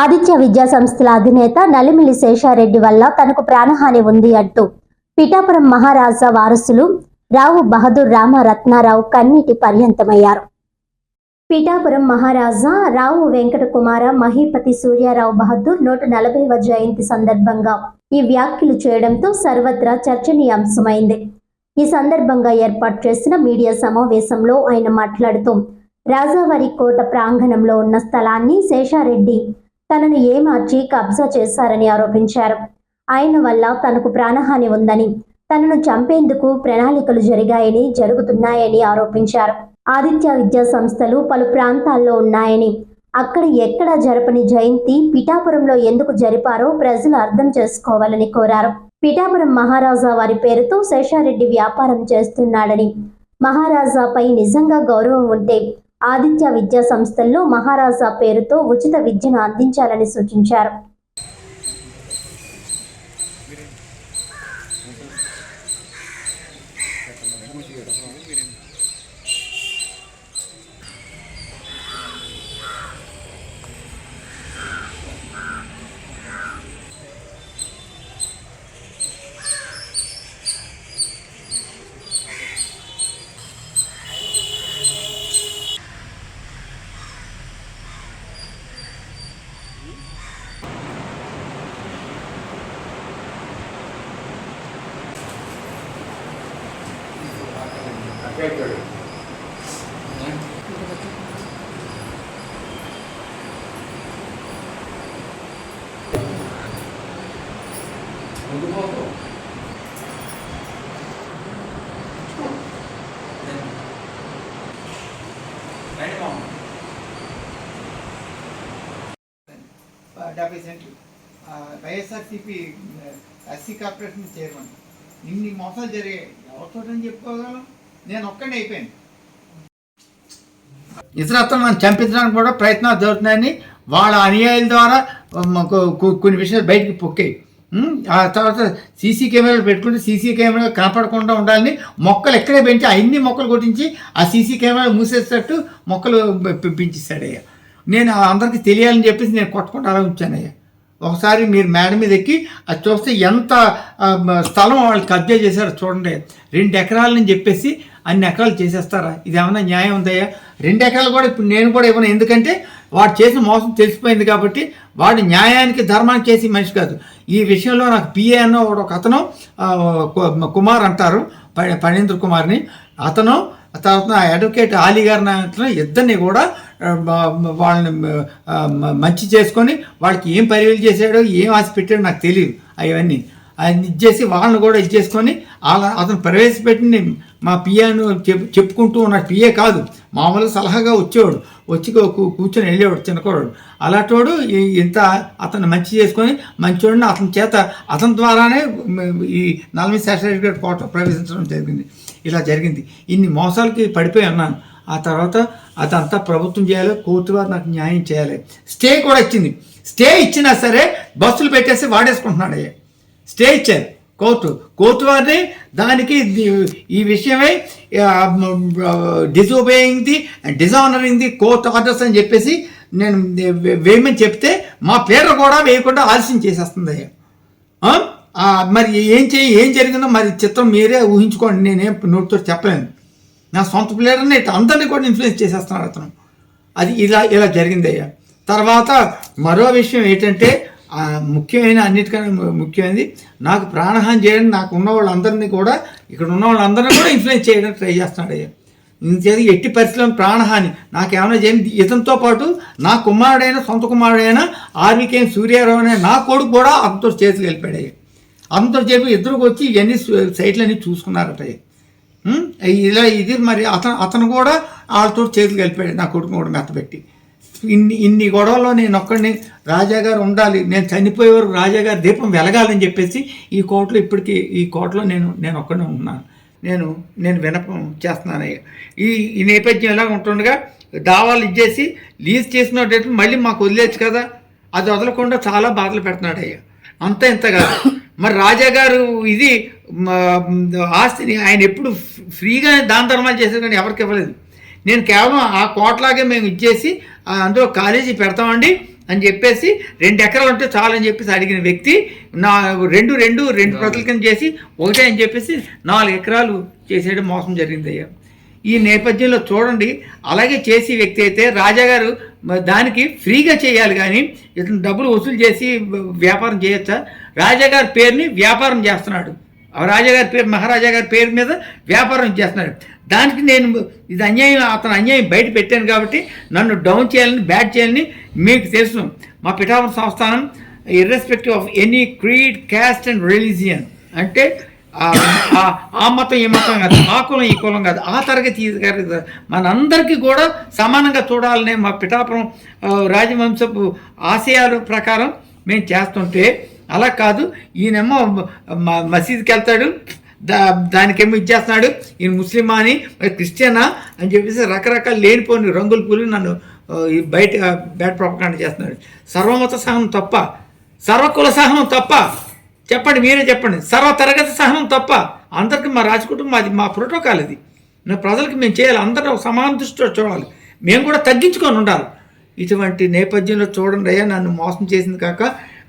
ఆదిత్య విద్యా సంస్థల అధినేత నలిమిలి శేషారెడ్డి వల్ల తనకు ప్రాణహాని ఉంది అంటూ పిఠాపురం మహారాజా వారసులు రావు బహదూర్ రామరత్నారావు కన్నీటి పర్యంతమయ్యారు. పిఠాపురం మహారాజా రావు వెంకట కుమార మహీపతి సూర్యారావు బహదూర్ నూట నలభైవ జయంతి సందర్భంగా ఈ వ్యాఖ్యలు చేయడంతో సర్వత్రా చర్చనీయాంశమైంది. ఈ సందర్భంగా ఏర్పాటు చేసిన మీడియా సమావేశంలో ఆయన మాట్లాడుతూ రాజావారి కోట ప్రాంగణంలో ఉన్న స్థలాన్ని శేషారెడ్డి తనను ఏమార్చి కబ్జా చేశారని ఆరోపించారు. ఆయన వల్ల తనకు ప్రాణహాని ఉందని తనను చంపేందుకు ప్రణాళికలు జరిగాయని జరుగుతున్నాయని ఆరోపించారు. ఆదిత్య విద్యా సంస్థలు పలు ప్రాంతాల్లో ఉన్నాయని అక్కడ ఎక్కడ జరపని జయంతి పిఠాపురంలో ఎందుకు జరిపారో ప్రజలు అర్థం చేసుకోవాలని కోరారు. పిఠాపురం మహారాజా వారి పేరుతో శేషారెడ్డి వ్యాపారం చేస్తున్నాడని మహారాజాపై నిజంగా గౌరవం ఉంటే ఆదిత్య విద్యా సంస్థల్లో మహారాజా పేరుతో ఉచిత విద్యను అందించాలని సూచించారు. డెబ్బై సెంట్లు వైఎస్ఆర్సీపీ ఎస్సీ కార్పొరేషన్ చైర్మన్ ఇన్ని మోసాలు జరిగాయి. ఎవరితోటని చెప్పుకోగలం? నేను ఒక్కడే అయిపోయాను. ఇతరత్వం మనం చంపించడానికి కూడా ప్రయత్నాలు జరుగుతున్నాయని వాళ్ళ అనుయాయుల ద్వారా మాకు కొన్ని విషయాలు బయటికి పొక్కాయి. ఆ తర్వాత సీసీ కెమెరాలు పెట్టుకుంటే సీసీ కెమెరా కనపడకుండా ఉండాలని మొక్కలు ఎక్కడే పెంచి అన్ని మొక్కలు కొట్టించి ఆ సీసీ కెమెరా మూసేసేటట్టు మొక్కలు పె- నేను అందరికీ తెలియాలని చెప్పేసి నేను కొట్టకుండా అలా ఉంచానయ్యా ఒకసారి మీరు మేడ మీద ఎక్కి అది చూస్తే ఎంత స్థలం వాళ్ళు కబ్జా చేశారో చూడండి. రెండు ఎకరాలని చెప్పేసి అన్ని ఎకరాలు చేసేస్తారా? ఇది ఏమైనా న్యాయం ఉందయ్యా? రెండు ఎకరాలు కూడా ఇప్పుడు నేను కూడా ఇవ్వను. ఎందుకంటే వాడు చేసిన మోసం తెలిసిపోయింది కాబట్టి వాడు న్యాయానికి ధర్మానికి చేసి మనిషి కాదు. ఈ విషయంలో నాకు పిఏ అన్న ఒక అతను కు- కుమార్ అంటారు. ప- పణేంద్ర కుమార్ని. అతను తర్వాత అడ్వకేట్ ఆలీ గారిని నాయకులు ఇద్దరిని కూడా వాళ్ళని మంచి చేసుకొని వాళ్ళకి ఏం పరివేలు చేశాడో ఏం ఆశ పెట్టాడో నాకు తెలియదు. అవన్నీ. ఇది చేసి వాళ్ళని కూడా ఇది చేసుకొని అతను ప్రవేశపెట్టిన మా పియాను చెప్పు చెప్పుకుంటూ ఉన్న పిఏ కాదు. మామూలుగా సలహాగా వచ్చేవాడు. వచ్చి కూర్చొని వెళ్ళేవాడు చిన్నకోడు అలాంటివాడు ఇంత అతను మంచి చేసుకొని మంచివాడిని అతని చేత అతని ద్వారానే ఈ నలభై శాస్త్రి గారి కోట ప్రవేశించడం జరిగింది. ఇలా జరిగింది. ఇన్ని మోసాలకి పడిపోయి ఉన్నాను. ఆ తర్వాత అదంతా ప్రభుత్వం చేయాలి కోర్టు వారు నాకు న్యాయం చేయాలి. స్టే కూడా ఇచ్చింది. స్టే ఇచ్చినా సరే బస్సులు పెట్టేసి వాడేసుకుంటున్నాడు స్టే ఇచ్చారు. కోర్టు. కోర్టు వారిని దానికి ఈ విషయమై disobeying the dishonouring the court orders అని చెప్పేసి నేను వేయమని చెప్తే మా పేర్లు కూడా వేయకుండా ఆలస్యం చేసేస్తుంది. మరి ఏం చేయి ఏం జరిగిందో మరి చిత్రం మీరే ఊహించుకోండి. నేనేం నోటితో చెప్పలేను. నా సొంత ప్లేయర్ని అందరినీ కూడా ఇన్ఫ్లుయెన్స్ చేసేస్తున్నాడు అతను. అది ఇలా ఇలా జరిగిందయ్యా. తర్వాత మరో విషయం ఏంటంటే ముఖ్యమైన అన్నిటికన్నా ముఖ్యమైనది నాకు ప్రాణహాని చేయడం నాకు ఉన్న వాళ్ళందరినీ కూడా ఇక్కడ ఉన్న వాళ్ళందరినీ కూడా ఇన్ఫ్లుయెన్స్ చేయడానికి ట్రై చేస్తున్నాడు అయ్యా. ఇంకేది ఎట్టి పరిస్థితుల్లో ప్రాణహాని. నాకేమైనా చేయండి ఇతనితో పాటు నా కుమారుడైన సొంత కుమారుడైన ఆర్వికేఎం సూర్యారావు అనే నా కొడుకు కూడా అతనితో చేతులు వెళ్ళిపోయాడు అయ్యా. చెప్పి ఇద్దరికి వచ్చి ఇవన్నీ సైట్లన్నీ చూసుకున్నారట ఇలా ఇది మరి అతను అతను కూడా వాళ్ళతో చేతులు కలిపాడు నా కొడుకు కూడా మెత్తబెట్టి. ఇన్ని ఇన్ని గొడవల్లో నేను ఒక్కడిని రాజాగారు ఉండాలి. నేను చనిపోయే వరకు రాజాగారి దీపం వెలగాలని చెప్పేసి ఈ కోటలో ఇప్పటికీ ఈ కోటలో నేను నేను ఒక్కడే ఉన్నాను. నేను నేను వినపం చేస్తున్నాను. అయ్యా. ఈ ఈ నేపథ్యం ఎలా ఉంటుండగా దావాలు ఇచ్చేసి లీజ్ చేసిన మళ్ళీ మాకు వదిలేచ్చు కదా. అది వదలకుండా చాలా బాధలు పెడుతున్నాడు అయ్యా. అంత ఇంత కాదు. మరి రాజాగారు ఇది ఆస్తిని ఆయన ఎప్పుడు ఫ్రీగా దాన ధర్మాలు చేశారు కానీ ఎవరికి ఇవ్వలేదు. నేను కేవలం ఆ కోట్లాగే మేము ఇచ్చేసి అందులో కాలేజీ పెడతామండి అని చెప్పేసి రెండు ఎకరాలు ఉంటే చాలు అని చెప్పేసి అడిగిన వ్యక్తి నా రెండు రెండు రెండు ప్రతుల కింద చేసి ఒకటే అని చెప్పేసి నాలుగు ఎకరాలు చేసేయడం మోసం జరిగింది అయ్యా ఈ నేపథ్యంలో చూడండి అలాగే చేసే వ్యక్తి అయితే రాజాగారు దానికి ఫ్రీగా చేయాలి కానీ ఇతను డబ్బులు వసూలు చేసి వ్యాపారం చేయొచ్చా? రాజాగారి పేరుని వ్యాపారం చేస్తున్నాడు. రాజాగారి పేరు మహారాజా గారి పేరు మీద వ్యాపారం చేస్తున్నాడు. దానికి నేను ఇది అన్యాయం అతను అన్యాయం బయట పెట్టాను కాబట్టి నన్ను డౌన్ చేయాలని బ్యాడ్ చేయాలని మీకు తెలుసు. మా పిఠాపురం సంస్థానం irrespective of any creed caste and religion అంటే ఆ- మతం ఈ మతం కాదు ఆ కులం ఈ కులం కాదు. ఆ తరగతి కాదు. మనందరికీ కూడా సమానంగా చూడాలనే మా పిఠాపురం రాజవంశపు ఆశయాల ప్రకారం మేము చేస్తుంటే అలా కాదు. ఈయనేమో మసీద్కి మసీదుకి వెళ్తాడు దా దానికేమో ఇచ్చేస్తున్నాడు. ఈయన ముస్లిమా అని క్రిస్టియనా అని చెప్పేసి రకరకాల లేనిపోని రంగులు పూలు నన్ను ఈ బయట బ్యాడ్ ప్రపకాండ చేస్తున్నాడు. సర్వమత సహనం తప్ప సర్వకుల సహనం తప్ప చెప్పండి మీరే చెప్పండి. సర్వ తరగతి సహనం తప్ప అందరికి మా రాజకుటుంబం అది మా ప్రోటోకాల్ ఇది. నా ప్రజలకు మేము చేయాలి. అందరూ సమాన దృష్టిలో చూడాలి. మేము కూడా తగ్గించుకొని ఉండాలి. ఇటువంటి నేపథ్యంలో చూడండి అయ్యా నన్ను మోసం చేసింది కాక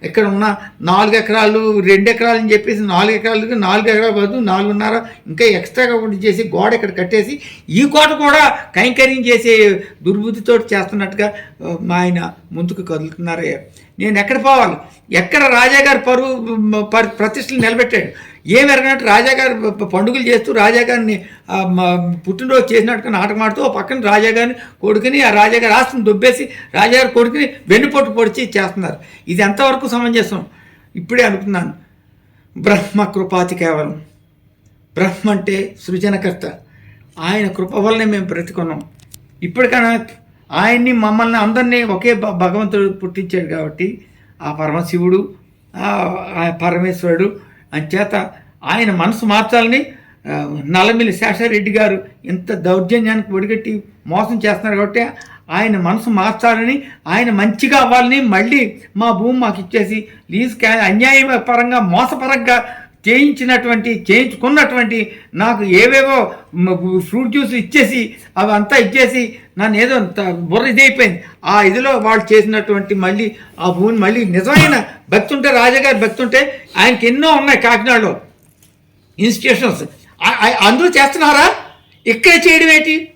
ఇక్కడ ఉన్న నాలుగు ఎకరాలు రెండు ఎకరాలు అని చెప్పేసి నాలుగు ఎకరాలకి నాలుగు ఎకరాలు బదులు నాలుగున్నర ఇంకా ఎక్స్ట్రాగా ఒకటి చేసి గోడ ఇక్కడ కట్టేసి ఈ కోట కూడా కైంకర్యం చేసే దుర్బుద్ధితో చేస్తున్నట్టుగా మా ఆయన ముందుకు కదులుతున్నారయ్యా. నేను ఎక్కడ పోవాలి? ఎక్కడ రాజాగారి పరువు ప్రతిష్టలు నిలబెట్టాడు. ఏం ఎరగనట్టు రాజాగారు పండుగలు చేస్తూ రాజాగారిని పుట్టినరోజు చేసినట్టుగా నాటకం ఆడుతూ పక్కన రాజాగారిని కొడుకుని ఆ రాజాగారి ఆస్తిని దుబ్బేసి రాజాగారి కొడుకుని వెన్నుపొట్టు పొడిచి చేస్తున్నారు ఇది ఎంతవరకు సమంజసం? ఇప్పుడే అనుకున్నాను. బ్రహ్మ కృపాతి కేవలం. బ్రహ్మ అంటే సృజనకర్త. ఆయన కృప వల్లనే మేము బ్రతుకున్నాం. ఇప్పటికైనా ఆయన్ని మమ్మల్ని అందరినీ ఒకే భ- భగవంతుడు పుట్టించాడు కాబట్టి ఆ పరమశివుడు ఆ పరమేశ్వరుడు అంచేత ఆయన మనసు మార్చాలని నల్లమిల్లి శేషారెడ్డి గారు ఇంత దౌర్జన్యానికి ఒడిగట్టి మోసం చేస్తున్నారు కాబట్టి ఆయన మనసు మార్చాలని ఆయన మంచిగా అవ్వాలని మళ్ళీ మా భూమి మాకు ఇచ్చేసి లీజ్ క్యా అన్యాయ పరంగా మోసపరంగా చేయించినటువంటి చేయించుకున్నటువంటి నాకు ఏవేవో ఫ్రూట్ జ్యూస్ ఇచ్చేసి అవి అంతా ఇచ్చేసి నన్ను ఏదో త- బుర్ర ఇదైపోయింది. ఆ ఇదిలో వాళ్ళు చేసినటువంటి మళ్ళీ ఆ భూమిని మళ్ళీ నిజమైన భక్తి ఉంటే రాజాగారి భక్తి ఉంటే ఆయనకి ఎన్నో ఉన్నాయి కాకినాడలో. ఇన్స్టిట్యూషన్స్ అందరూ చేస్తున్నారా? ఇక్కడే చేయడం ఏంటి?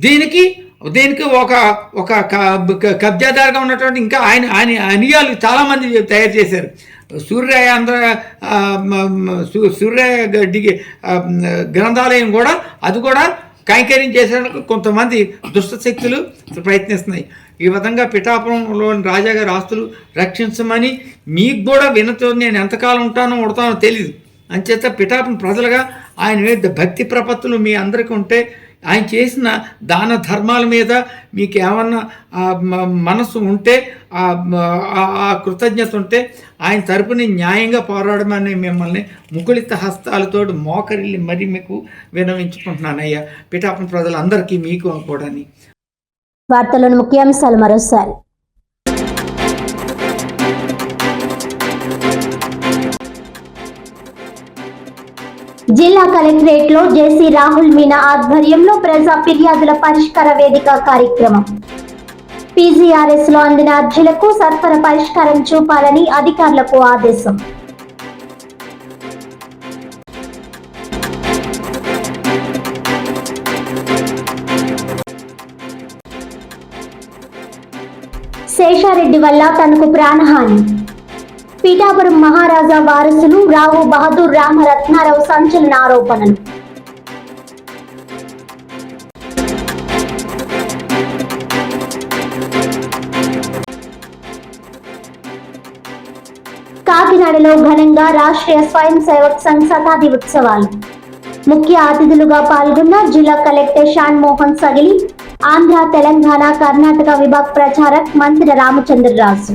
దీనికి దీనికి ఒక ఒక క- కబ్జాదారుగా ఉన్నటువంటి ఇంకా ఆయన ఆయన అనియాలు చాలామంది తయారు చేశారు. సూర్య ఆంధ్ర సూర్య గడ్డి గ్రంథాలయం కూడా అది కూడా కైంకర్యం చేసేందుకు కొంతమంది దుష్ట శక్తులు ప్రయత్నిస్తున్నాయి. ఈ విధంగా పిఠాపురంలోని రాజాగారి ఆస్తులు రక్షించమని మీకు కూడా వినతో నేను ఎంతకాలం ఉంటానో ఉడతానో తెలియదు అంచేత పిఠాపురం ప్రజలుగా ఆయన మీద భక్తి ప్రపత్తులు మీ అందరికీ ఉంటే ఆయన చేసిన దాన ధర్మాల మీద మీకు ఏమన్నా మనసు ఉంటే ఆ ఆ- కృతజ్ఞత ఉంటే ఆయన తరపుని న్యాయంగా పోరాడమని మిమ్మల్ని ముకులిత హస్తాలతో మోకరిల్లి మరి మీకు వినవించుకుంటున్నానయ్యా. పిఠాపన ప్రజలందరికీ మీకు కూడాని వార్తలను ముఖ్యాంశాలు మరోసారి. జిల్లా కలెక్టరేట్లో జేసీ రాహుల్ మీనా ఆధ్వర్యంలో ప్రజా ఫిర్యాదుల పరిష్కార వేదిక కార్యక్రమం. పీజీఆర్ఎస్లో అందిన అర్జీలకు సత్వర పరిష్కారం చూపాలని అధికారులకు ఆదేశం. శేషారెడ్డి వల్ల తనకు ప్రాణహాని. పీఠాపురం మహారాజా వారసులు రావు బహదూర్ రామరత్నారావు సంచలన ఆరోపణలు. కాకినాడలో ఘనంగా రాష్ట్రీయ స్వయం సేవక్ సంఘ్ శతాబ్ది ఉత్సవాలు. ముఖ్య అతిథులుగా పాల్గొన్న జిల్లా కలెక్టర్ షాన్ మోహన్ సగిలి ఆంధ్ర తెలంగాణ కర్ణాటక విభాగ్ ప్రచారక్ మంత్రి రామచంద్రరాజు.